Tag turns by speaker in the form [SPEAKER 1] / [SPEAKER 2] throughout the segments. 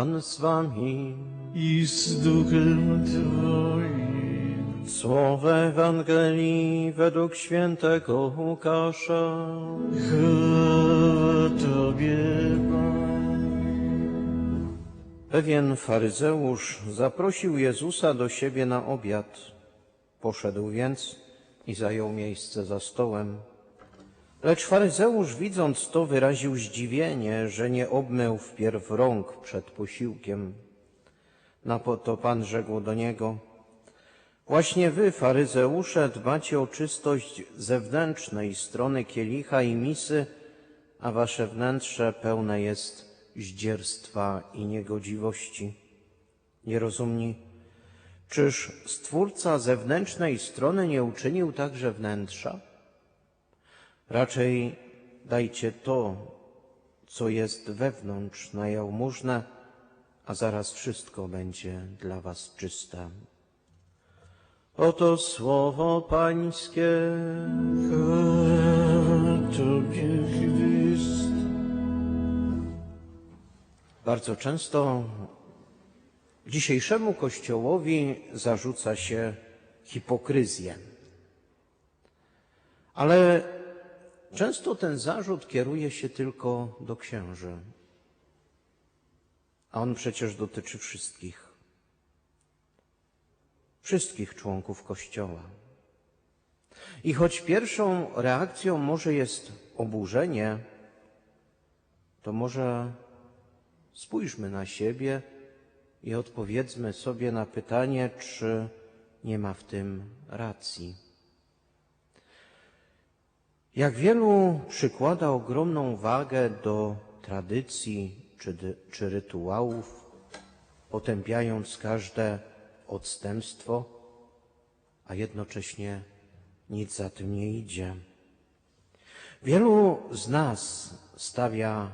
[SPEAKER 1] Pan z wami.
[SPEAKER 2] i z duchem Twoim.
[SPEAKER 1] Słowo Ewangelii według świętego Łukasza.
[SPEAKER 2] Chwała Tobie, Panie.
[SPEAKER 1] Pewien faryzeusz zaprosił Jezusa do siebie na obiad. Poszedł więc i zajął miejsce za stołem. Lecz faryzeusz, widząc to, wyraził zdziwienie, że nie obmył wpierw rąk przed posiłkiem. Na to Pan rzekł do niego, Właśnie wy, faryzeusze, dbacie o czystość zewnętrznej strony kielicha i misy, a wasze wnętrze pełne jest zdzierstwa i niegodziwości. Nierozumni, czyż Stwórca zewnętrznej strony nie uczynił także wnętrza? Raczej dajcie to, co jest wewnątrz na jałmużnę, a zaraz wszystko będzie dla was czyste. Oto słowo Pańskie.
[SPEAKER 2] Tobie.
[SPEAKER 1] Bardzo często dzisiejszemu Kościołowi zarzuca się hipokryzję. Ale często ten zarzut kieruje się tylko do księży. A on przecież dotyczy wszystkich. Wszystkich członków Kościoła. I choć pierwszą reakcją może jest oburzenie, to może Spójrzmy na siebie i odpowiedzmy sobie na pytanie, czy nie ma w tym racji. Jak wielu przykłada ogromną wagę do tradycji czy, czy rytuałów, potępiając każde odstępstwo, a jednocześnie nic za tym nie idzie. Wielu z nas stawia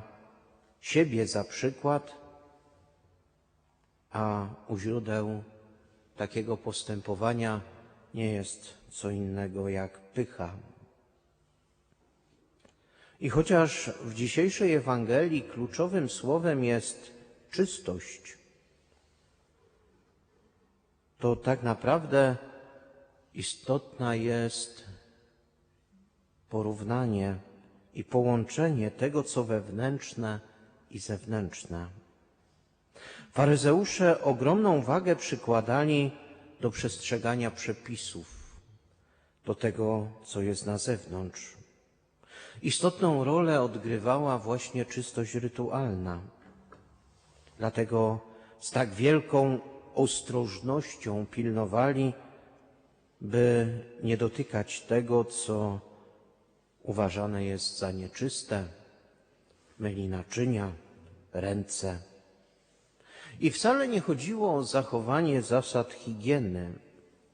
[SPEAKER 1] siebie za przykład, a u źródeł takiego postępowania nie jest co innego jak pycha. I chociaż w dzisiejszej Ewangelii kluczowym słowem jest czystość, to tak naprawdę istotna jest porównanie i połączenie tego, co wewnętrzne i zewnętrzne. Faryzeusze ogromną wagę przykładali do przestrzegania przepisów, do tego, co jest na zewnątrz. Istotną rolę odgrywała właśnie czystość rytualna. Dlatego z tak wielką ostrożnością pilnowali, by nie dotykać tego, co uważane jest za nieczyste, myli naczynia, ręce. I wcale nie chodziło o zachowanie zasad higieny,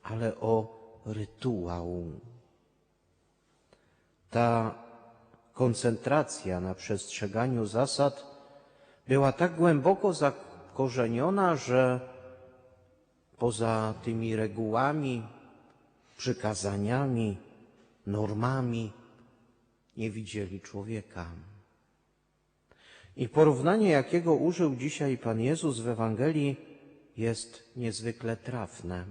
[SPEAKER 1] ale o rytuał. Ta koncentracja na przestrzeganiu zasad była tak głęboko zakorzeniona, że poza tymi regułami, przykazaniami, normami nie widzieli człowieka. I porównanie, jakiego użył dzisiaj Pan Jezus w Ewangelii, jest niezwykle trafne.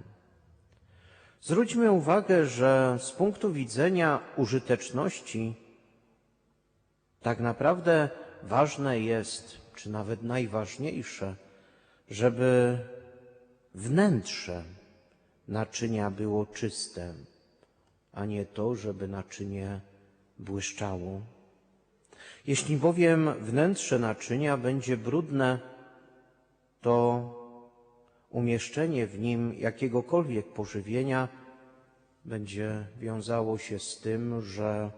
[SPEAKER 1] Zwróćmy uwagę, że z punktu widzenia użyteczności tak naprawdę ważne jest, czy nawet najważniejsze, żeby wnętrze naczynia było czyste, a nie to, żeby naczynie błyszczało. Jeśli bowiem wnętrze naczynia będzie brudne, to umieszczenie w nim jakiegokolwiek pożywienia będzie wiązało się z tym, że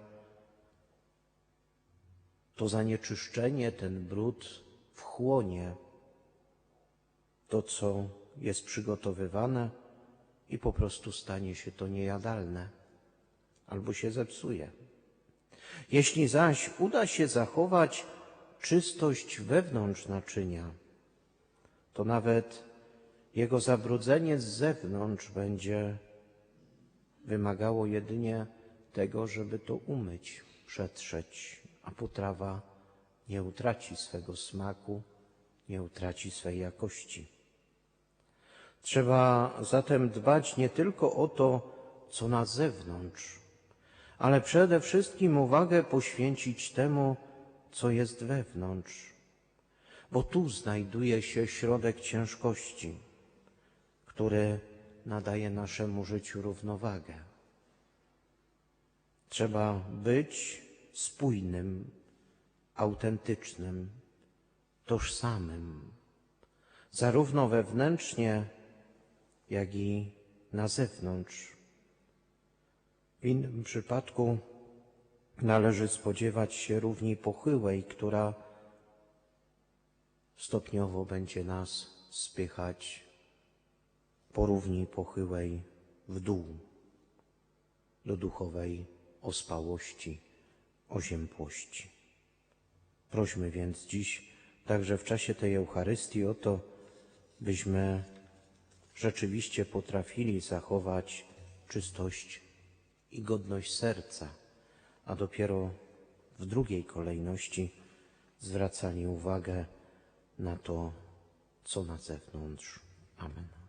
[SPEAKER 1] to zanieczyszczenie, ten brud wchłonie to, co jest przygotowywane i po prostu stanie się to niejadalne albo się zepsuje. Jeśli zaś uda się zachować czystość wewnątrz naczynia, to nawet jego zabrudzenie z zewnątrz będzie wymagało jedynie tego, żeby to umyć, przetrzeć, a potrawa nie utraci swego smaku, nie utraci swej jakości. Trzeba zatem dbać nie tylko o to, co na zewnątrz, ale przede wszystkim uwagę poświęcić temu, co jest wewnątrz, bo tu znajduje się środek ciężkości, który nadaje naszemu życiu równowagę. Trzeba być spójnym, autentycznym, tożsamym, zarówno wewnętrznie, jak i na zewnątrz. W innym przypadku należy spodziewać się równi pochyłej, która stopniowo będzie nas spychać po równi pochyłej w dół, do duchowej ospałości, oziębłości. Prośmy więc dziś, także w czasie tej Eucharystii, o to, byśmy rzeczywiście potrafili zachować czystość i godność serca, a dopiero w drugiej kolejności zwracali uwagę na to, co na zewnątrz. Amen.